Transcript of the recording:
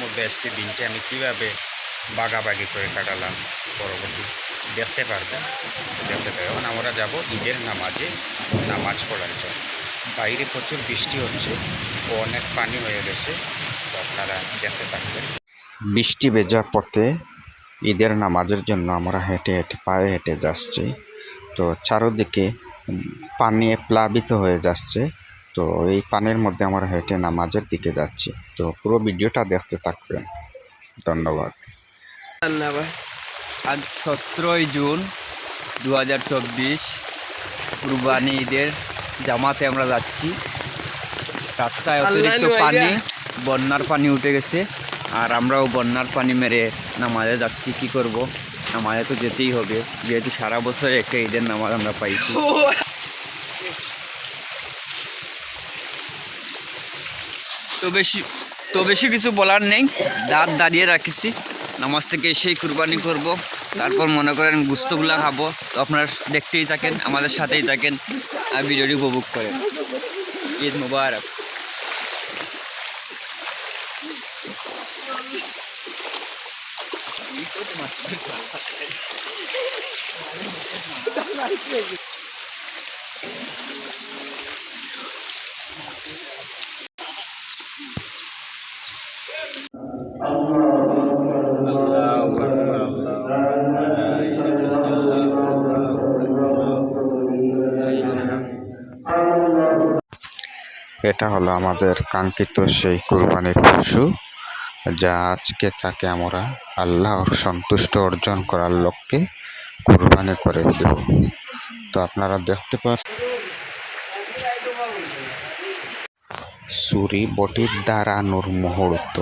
মধ্যে আজকে দিনটি আমি কীভাবে বাগাবাগি করে কাটালাম পরবর্তী দেখতে পারবেন দেখতে পারবেন আমরা যাব ঈদের নামাজে, নামাজ পড়ার জন্য। বাইরে প্রচুর বৃষ্টি হচ্ছে ও অনেক পানি হয়ে গেছে আপনারা দেখতে পারবেন। বৃষ্টি ভেজা পথে ঈদের নামাজের জন্য আমরা হেঁটে হেঁটে পায়ে হেঁটে যাচ্ছি। তো চারোদিকে পানি প্লাবিত হয়ে যাচ্ছে। তো এই পানির মধ্যে আমরা হেঁটে নামাজের দিকে যাচ্ছি। তো পুরো ভিডিওটা দেখতে থাকবেন। ধন্যবাদ। আজ সতেরোই জুন দু হাজার চব্বিশ কুরবানি ঈদের জামাতে আমরা যাচ্ছি। রাস্তায় অতিরিক্ত পানি বন্যার পানি উঠে গেছে। আর আমরাও বন্যার পানি মেরে নামাজে যাচ্ছি। কি করব? নামাজে তো যেতেই হবে। যেহেতু সারা বছর একটা ঈদের নামাজ আমরা পাইছি তো বেশি তো বেশি কিছু বলার নেই। দাঁত দাঁড়িয়ে রাখিছি। নামাজ থেকে এসেই কুরবানি করব। তারপর মনে করেন গুস্তগুলা খাব। তো আপনারা দেখতেই থাকেন, আমাদের সাথেই থাকেন আর ভিডিওটি উপভোগ করেন। ঈদ মুবারক। এটা হলো আমাদের কাঙ্ক্ষিত সেই কুরবানির পশু। যা আজকে তাকে আমরা আল্লাহর সন্তুষ্ট অর্জন করার লক্ষ্যে কুরবানি করে দেব। তো আপনারা দেখতে পাচ্ছেন সুরি বটির দাঁড়ানোর মুহূর্ত।